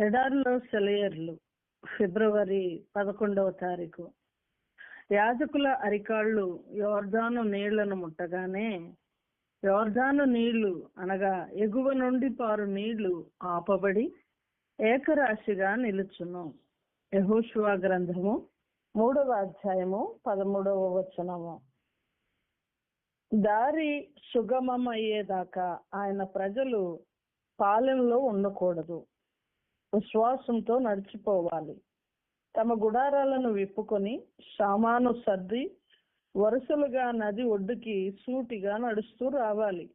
ఎడార్లో సెలయర్లు ఫిబ్రవరి పదకొండవ తారీఖు. యాజకుల అరికాళ్ళు యోర్ధాను నీళ్ళను ముట్టగానే యోర్ధాను నీళ్ళు అనగా ఎగువ నుండి పారు నీళ్ళు ఆపబడి ఏకరాశిగా నిలుచును. యహోషువా గ్రంథము మూడవ అధ్యాయము పదమూడవ వచనము. దారి సుగమమయ్యేదాకా ఆయన ప్రజలు పాలెంలో ఉండకూడదు. విశ్వాసంతో నడిచిపోవాలి. తమ గుడారాలను విప్పుకొని సామాను సర్ది వరుసలుగా నది ఒడ్డుకి సూటిగా నడుస్తూ రావాలి.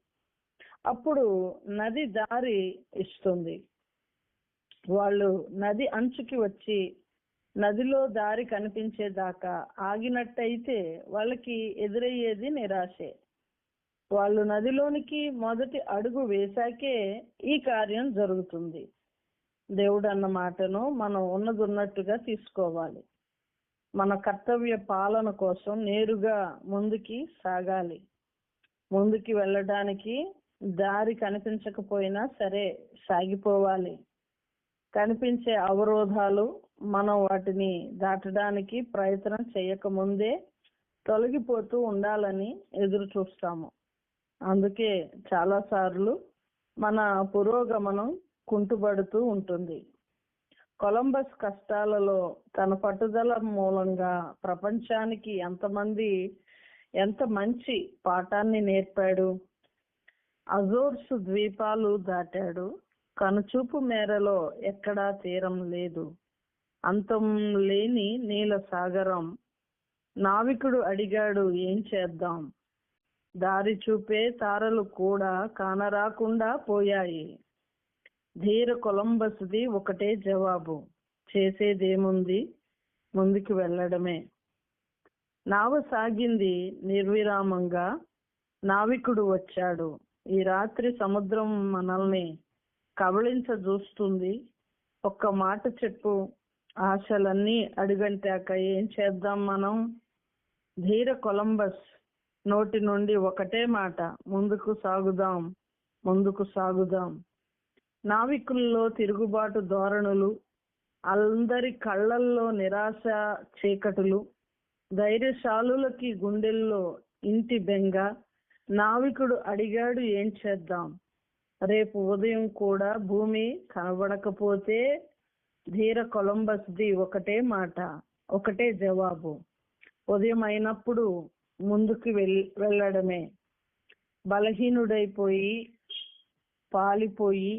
అప్పుడు నది దారి ఇస్తుంది. వాళ్ళు నది అంచుకి వచ్చి నదిలో దారి కనిపించేదాకా ఆగినట్టయితే వాళ్ళకి ఎదురయ్యేది నిరాశే. వాళ్ళు నదిలోనికి మొదటి అడుగు వేశాకే ఈ కార్యం జరుగుతుంది. దేవుడు అన్న మాటను మనం ఉన్నది ఉన్నట్టుగా తీసుకోవాలి. మన కర్తవ్య పాలన కోసం నేరుగా ముందుకి సాగాలి. ముందుకి వెళ్ళడానికి దారి కనిపించకపోయినా సరే సాగిపోవాలి. కనిపించే అవరోధాలు మనం వాటిని దాటడానికి ప్రయత్నం చేయకముందే తొలగిపోతూ ఉండాలని ఎదురు చూస్తాము. అందుకే చాలా సార్లు మన పురోగమనం కుంటుపడుతూ ఉంటుంది. కొలంబస్ కష్టాలలో తన పట్టుదల మూలంగా ప్రపంచానికి ఎంతమంది ఎంత మంచి పాఠాన్ని నేర్పాడు? అజోర్స్ ద్వీపాలు దాటాడు. కనుచూపు మేరలో ఎక్కడా తీరం లేదు. అంతం లేని నీల సాగరం. నావికుడు అడిగాడు ఏం చేద్దాం? దారి చూపే తారలు కూడా కానరాకుండా పోయాయి. ధీర కొలంబస్ది ఒకటే జవాబు. చేసేదేముంది? ముందుకు వెళ్ళడమే. నావ సాగింది నిర్విరామంగా. నావికుడు వచ్చాడు. ఈ రాత్రి సముద్రం మనల్ని కబళించ చూస్తుంది ఒక్క మాట చెప్పు. ఆశలన్నీ అడుగంటాక ఏం చేద్దాం మనం? ధీర కొలంబస్ నోటి నుండి ఒకటే మాట. ముందుకు సాగుదాం. ముందుకు సాగుదాం. నావికుల్లో తిరుగుబాటు ధోరణులు అందరి కళ్ళల్లో నిరాశ చీకటులు ధైర్యశాలులకి గుండెల్లో ఇంటి బెంగ. నావికుడు అడిగాడు ఏం చేద్దాం? రేపు ఉదయం కూడా భూమి కనబడకపోతే ధీర కొలంబస్ది ఒకటే మాట ఒకటే జవాబు. ఉదయం అయినప్పుడు ముందుకు వెళ్ళడమే. బలహీనుడైపోయి పాలిపోయి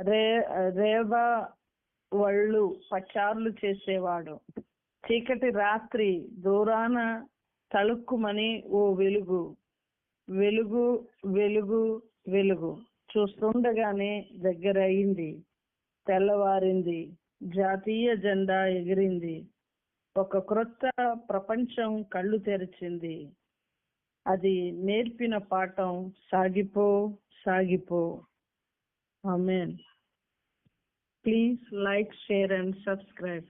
రే రేవ వళ్ళు పచార్లు చేసేవాడు. చీకటి రాత్రి దూరాన తళుక్కుమని ఓ వెలుగు. వెలుగు వెలుగు వెలుగు. చూస్తుండగానే దగ్గర అయింది తెల్లవారింది. జాతీయ జెండా ఎగిరింది. ఒక క్రొత్త ప్రపంచం కళ్ళు తెరిచింది. అది నేర్పిన పాఠం సాగిపో సాగిపో. Amen. Please like, share, and subscribe.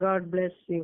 God bless you.